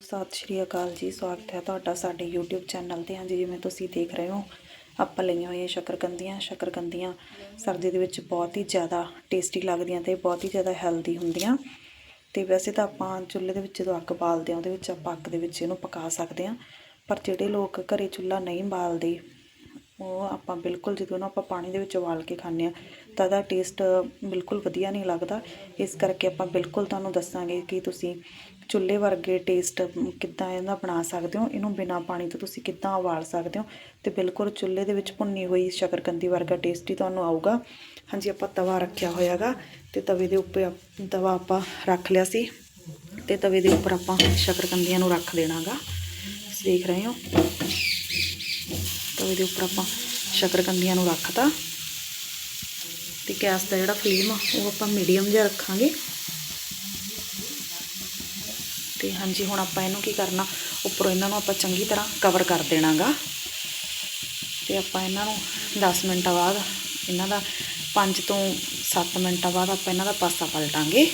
ਸਤਿ ਸ਼੍ਰੀ ਅਕਾਲ ਜੀ, ਸਵਾਗਤ ਹੈ ਤੁਹਾਡਾ ਸਾਡੇ YouTube ਚੈਨਲ ਤੇ। ਹਾਂਜੀ, ਜਿਵੇਂ ਤੁਸੀਂ ਦੇਖ ਰਹੇ ਹੋ, ਆਪਾਂ ਲਈਆਂ ਹੋਈਆਂ ਸ਼ੱਕਰਕੰਦੀਆਂ। ਸ਼ੱਕਰਕੰਦੀਆਂ ਸਰਦੀ ਦੇ ਵਿੱਚ ਬਹੁਤ ਹੀ ਜ਼ਿਆਦਾ ਟੇਸਟੀ ਲੱਗਦੀਆਂ ਤੇ ਬਹੁਤ ਹੀ ਜ਼ਿਆਦਾ ਹੈਲਦੀ ਹੁੰਦੀਆਂ। ਤੇ ਵੈਸੇ ਤਾਂ ਆਪਾਂ ਚੁੱਲ੍ਹੇ ਦੇ ਵਿੱਚ ਜਦੋਂ ਅੱਗ ਬਾਲਦੇ ਆ ਉਹਦੇ ਵਿੱਚ ਆਪਾਂ ਅੱਗ ਦੇ ਵਿੱਚ ਇਹਨੂੰ ਪਕਾ ਸਕਦੇ ਆ ਪਰ ਜਿਹੜੇ ਲੋਕ ਘਰੇ ਚੁੱਲ੍ਹਾ ਨਹੀਂ ਬਾਲਦੇ ਉਹ ਆਪਾਂ ਬਿਲਕੁਲ ਜਦੋਂ ਉਹਨੂੰ ਆਪਾਂ ਪਾਣੀ ਦੇ ਵਿੱਚ ਉਬਾਲ ਕੇ ਖਾਂਦੇ ਆ ਤਾਂ ਉਹਦਾ ਟੇਸਟ ਬਿਲਕੁਲ ਵਧੀਆ ਨਹੀਂ ਲੱਗਦਾ। ਇਸ ਕਰਕੇ ਆਪਾਂ ਬਿਲਕੁਲ ਤੁਹਾਨੂੰ ਦੱਸਾਂਗੇ ਕਿ ਤੁਸੀਂ ਚੁੱਲ੍ਹੇ ਵਰਗੇ ਟੇਸਟ ਕਿੱਦਾਂ ਇਹਦਾ ਬਣਾ ਸਕਦੇ ਹੋ। ਇਹਨੂੰ ਬਿਨਾਂ ਪਾਣੀ ਤੋਂ ਤੁਸੀਂ ਕਿੱਦਾਂ ਉਬਾਲ ਸਕਦੇ ਹੋ। ਤੇ ਬਿਲਕੁਲ ਚੁੱਲ੍ਹੇ ਦੇ ਵਿੱਚ ਭੁੰਨੀ ਹੋਈ ਸ਼ਕਰਕੰਦੀ ਵਰਗਾ ਟੇਸਟ ਹੀ ਤੁਹਾਨੂੰ ਆਊਗਾ। ਹਾਂਜੀ, ਆਪਾਂ ਤਵਾ ਰੱਖਿਆ ਹੋਇਆਗਾ ਤੇ ਤਵੇ ਦੇ ਉੱਪਰ ਤਵਾ ਆਪਾਂ ਰੱਖ ਲਿਆ ਸੀ। ਤੇ ਤਵੇ ਦੇ ਉੱਪਰ ਆਪਾਂ ਸ਼ਕਰਕੰਦੀਆਂ ਨੂੰ ਰੱਖ ਦੇਣਾਗਾ ਤੁਸੀਂ ਦੇਖ ਰਹੇ ਹੋ। ਤਵੇ ਦੇ ਉੱਪਰ ਆਪਾਂ ਸ਼ਕਰਕੰਦੀਆਂ ਨੂੰ ਰੱਖਤਾ। ਤੇ ਗੈਸ ਦਾ ਜਿਹੜਾ ਫਲੇਮ ਆ, ਉਹ ਆਪਾਂ ਮੀਡੀਅਮ ਜਿਹਾ ਰੱਖਾਂਗੇ। ਤੇ ਹਾਂਜੀ, ਹੁਣ ਆਪਾਂ ਇਹਨੂੰ ਕੀ ਕਰਨਾ, ਉੱਪਰੋਂ ਇਹਨਾਂ ਨੂੰ ਆਪਾਂ ਚੰਗੀ ਤਰ੍ਹਾਂ ਕਵਰ ਕਰ ਦੇਣਾਗਾ। ਤੇ ਆਪਾਂ ਇਹਨਾਂ ਨੂੰ 10 ਮਿੰਟਾਂ ਬਾਅਦ, ਇਹਨਾਂ ਦਾ 5 ਤੋਂ 7 ਮਿੰਟਾਂ ਬਾਅਦ ਆਪਾਂ ਇਹਨਾਂ ਦਾ ਪਾਸਾ ਪਲਟਾਂਗੇ।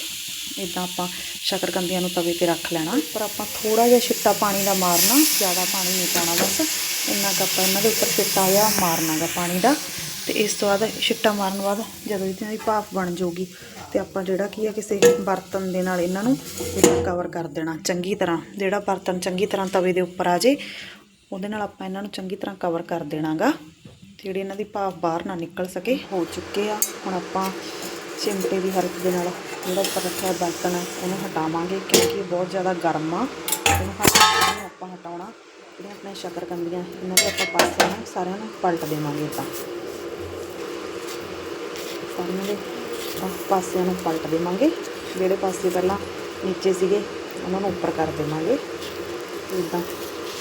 ਇਦਾਂ ਆਪਾਂ ਸ਼ਕਰਕੰਦੀਆਂ ਨੂੰ ਤਵੇ ਤੇ ਰੱਖ ਲੈਣਾ, ਪਰ ਆਪਾਂ ਥੋੜਾ ਜਿਹਾ ਛਿੱਟਾ ਪਾਣੀ ਦਾ ਮਾਰਨਾ, ਜ਼ਿਆਦਾ ਪਾਣੀ ਨਹੀਂ ਪਾਉਣਾ ਬਸ। ਇੰਨਾ ਕੁ ਆਪਾਂ ਇਹਨਾਂ ਦੇ ਉੱਪਰ ਛਿੱਟਾ ਜਿਹਾ ਮਾਰਨਾਗਾ ਪਾਣੀ ਦਾ ਤੇ ਇਸ ਤੋਂ ਬਾਅਦ ਛਿੱਟਾ ਮਾਰਨ ਬਾਅਦ ਜਦੋਂ ਇਹਨਾਂ ਦੀ ਭਾਫ ਬਣ ਜਾਊਗੀ ਤੇ ਆਪਾਂ ਜਿਹੜਾ ਕੀ ਆ ਕਿਸੇ ਬਰਤਨ ਦੇ ਨਾਲ ਇਹਨਾਂ ਨੂੰ ਇਦਾਂ ਕਵਰ ਕਰ ਦੇਣਾ ਚੰਗੀ ਤਰ੍ਹਾਂ, ਜਿਹੜਾ ਬਰਤਨ ਚੰਗੀ ਤਰ੍ਹਾਂ ਤਵੇ ਦੇ ਉੱਪਰ ਆ ਜੇ, ਉਹਦੇ ਨਾਲ ਆਪਾਂ ਇਹਨਾਂ ਨੂੰ ਚੰਗੀ ਤਰ੍ਹਾਂ ਕਵਰ ਕਰ ਦੇਣਾਗਾ ਜਿਹੜੀ ਇਹਨਾਂ ਦੀ ਭਾਫ ਬਾਹਰ ਨਾ ਨਿਕਲ ਸਕੇ, ਹੋ ਚੁੱਕੇ ਆ। ਹੁਣ ਆਪਾਂ ਚਿਮਟੇ ਦੀ ਹੈਲਪ ਦੇ ਨਾਲ ਜਿਹੜਾ ਉੱਪਰ ਰੱਖਿਆ ਬਰਤਨ ਹੈ ਉਹਨੂੰ ਹਟਾਵਾਂਗੇ ਕਿਉਂਕਿ ਬਹੁਤ ਜ਼ਿਆਦਾ ਗਰਮ ਆ, ਉਹਨੂੰ ਹਟਾ ਜਿਹੜੀਆਂ ਆਪਣੇ ਸ਼ੱਕਰਕੰਦੀਆਂ ਇਹਨਾਂ ਦੇ ਆਪਾਂ ਪਾਸੇ ਨੂੰ, ਸਾਰਿਆਂ ਨੂੰ ਪਲਟ ਦੇਵਾਂਗੇ ਤਾਂ ਸਾਰਿਆਂ ਦੇ ਆਪਾਂ ਪਾਸਿਆਂ ਨੂੰ ਪਲਟ ਦੇਵਾਂਗੇ। ਜਿਹੜੇ ਪਾਸੇ ਪਹਿਲਾਂ ਨੀਚੇ ਸੀਗੇ, ਉਹਨਾਂ ਨੂੰ ਉੱਪਰ ਕਰ ਦੇਵਾਂਗੇ। ਇਦਾਂ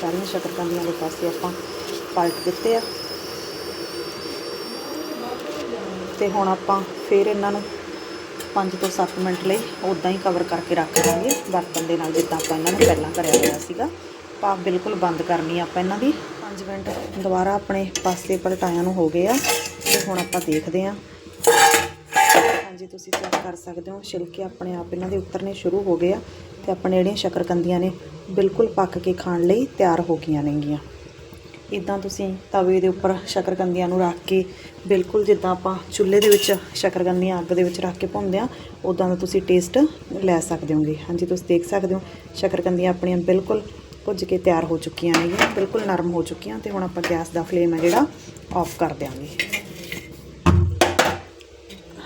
ਸਾਰੀਆਂ ਸ਼ੱਕਰਕੰਦੀਆਂ ਦੇ ਪਾਸੇ ਆਪਾਂ ਪਲਟ ਦਿੱਤੇ ਆ। ਤੇ ਹੁਣ ਆਪਾਂ ਫਿਰ ਇਹਨਾਂ ਨੂੰ 5 ਤੋਂ 7 ਮਿੰਟ ਲਈ ਉਦਾਂ ਹੀ ਕਵਰ ਕਰਕੇ ਰੱਖ ਦਾਂਗੇ ਬਰਤਨ ਦੇ ਨਾਲ ਜਿੱਦਾਂ ਆਪਾਂ ਇਹਨਾਂ ਨੂੰ ਪਹਿਲਾਂ ਕਰਿਆ ਹੋਇਆ ਸੀਗਾ। ਭਾਫ ਬਿਲਕੁਲ ਬੰਦ ਕਰਨੀ ਆ ਆਪਾਂ ਇਹਨਾਂ ਦੀ। 5 ਮਿੰਟ। ਦੁਬਾਰਾ ਆਪਣੇ ਪਾਸੇ ਪਲਟਾਇਆਂ ਨੂੰ ਹੋ ਗਏ ਆ ਤੇ ਹੁਣ ਆਪਾਂ ਦੇਖਦੇ ਆ। ਹਾਂਜੀ ਤੁਸੀਂ ਚੈੱਕ ਕਰ ਸਕਦੇ ਹੋ ਛਿਲਕੇ ਆਪਣੇ ਆਪ ਇਹਨਾਂ ਦੇ ਉਤਰਨੇ ਸ਼ੁਰੂ ਹੋ ਗਏ ਆ ਤੇ ਆਪਣੇ ਜਿਹੜੀਆਂ ਸ਼ੱਕਰਕੰਦੀਆਂ ਨੇ ਬਿਲਕੁਲ ਪੱਕ ਕੇ ਖਾਣ ਲਈ ਤਿਆਰ ਹੋ ਗਈਆਂ ਨੇਗੀਆਂ। ਇਦਾਂ ਤੁਸੀਂ ਤਵੇ ਦੇ ਉੱਪਰ ਸ਼ੱਕਰਕੰਦੀਆਂ ਨੂੰ ਰੱਖ ਕੇ ਬਿਲਕੁਲ ਜਿੱਦਾਂ ਆਪਾਂ ਚੁੱਲ੍ਹੇ ਦੇ ਵਿੱਚ ਸ਼ੱਕਰਕੰਦੀਆਂ ਅੱਗ ਦੇ ਵਿੱਚ ਰੱਖ ਕੇ ਭੁੰਨਦੇ ਆ ਉਦਾਂ ਦਾ ਤੁਸੀਂ ਟੇਸਟ ਲੈ ਸਕਦੇ ਹੋਗੇ। ਹਾਂਜੀ ਤੁਸੀਂ ਦੇਖ ਸਕਦੇ ਹੋ ਸ਼ੱਕਰਕੰਦੀਆਂ ਆਪਣੀਆਂ ਬਿਲਕੁਲ ਭੁੱਜ ਕੇ ਤਿਆਰ ਹੋ ਚੁੱਕੀਆਂ ਨੇਗੀਆਂ ਬਿਲਕੁਲ ਨਰਮ ਹੋ ਚੁੱਕੀਆਂ ਤੇ ਹੁਣ ਆਪਾਂ ਗੈਸ ਦਾ ਫਲੇਮ ਹੈ ਜਿਹੜਾ ਆਫ ਕਰ ਦਿਆਂਗੇ।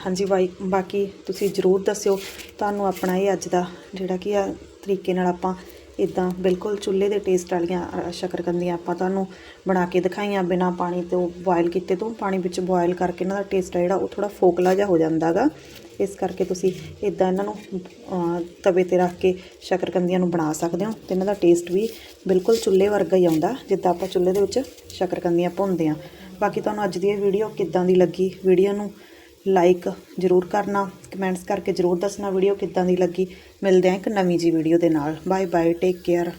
ਹਾਂਜੀ ਬਾਈ, ਬਾਕੀ ਤੁਸੀਂ ਜ਼ਰੂਰ ਦੱਸਿਓ। ਤੁਹਾਨੂੰ ਆਪਣਾ ਇਹ ਅੱਜ ਦਾ ਜਿਹੜਾ ਕੀ ਆ ਤਰੀਕੇ ਨਾਲ ਆਪਾਂ ਇਦਾਂ ਬਿਲਕੁਲ ਚੁੱਲ੍ਹੇ ਦੇ ਟੇਸਟ ਵਾਲੀਆਂ ਅ, ਸ਼ੱਕਰਕੰਦੀਆਂ ਆਪਾਂ ਤੁਹਾਨੂੰ ਬਣਾ ਕੇ ਦਿਖਾਈਆਂ ਬਿਨਾ ਪਾਣੀ ਤੋਂ ਬੋਇਲ ਕੀਤੇ ਤੋਂ ਪਾਣੀ ਵਿੱਚ ਬੋਇਲ ਕਰਕੇ ਇਹਨਾਂ ਦਾ ਟੇਸਟ ਆ ਜਿਹੜਾ ਉਹ ਥੋੜਾ ਫੋਕਲਾ ਜਿਹਾ ਹੋ ਜਾਂਦਾਗਾ ਇਸ ਕਰਕੇ ਤੁਸੀਂ ਇਦਾਂ ਇਹਨਾਂ ਨੂੰ ਤਵੇ ਤੇ ਰੱਖ ਕੇ ਸ਼ੱਕਰਕੰਦੀਆਂ ਨੂੰ ਬਣਾ ਸਕਦੇ ਹੋ ਤੇ ਇਹਨਾਂ ਦਾ ਟੇਸਟ ਵੀ ਬਿਲਕੁਲ ਚੁੱਲ੍ਹੇ ਵਰਗਾ ਹੀ ਆਉਂਦਾ ਜਿੱਦਾਂ ਆਪਾਂ ਚੁੱਲ੍ਹੇ ਦੇ ਵਿੱਚ ਸ਼ੱਕਰਕੰਦੀਆਂ ਭੁੰਨਦੇ ਆ ਬਾਕੀ ਤੁਹਾਨੂੰ ਅੱਜ ਦੀ ਇਹ ਵੀਡੀਓ ਕਿੱਦਾਂ ਦੀ ਲੱਗੀ ਵੀਡੀਓ ਨੂੰ ਲਾਈਕ ਜ਼ਰੂਰ ਕਰਨਾ ਕਮੈਂਟਸ ਕਰਕੇ ਜ਼ਰੂਰ ਦੱਸਣਾ ਵੀਡੀਓ ਕਿੱਦਾਂ ਦੀ ਲੱਗੀ। ਮਿਲਦੇ ਆ ਇੱਕ ਨਵੀਂ ਜੀ ਵੀਡੀਓ ਦੇ ਨਾਲ। Bye bye take care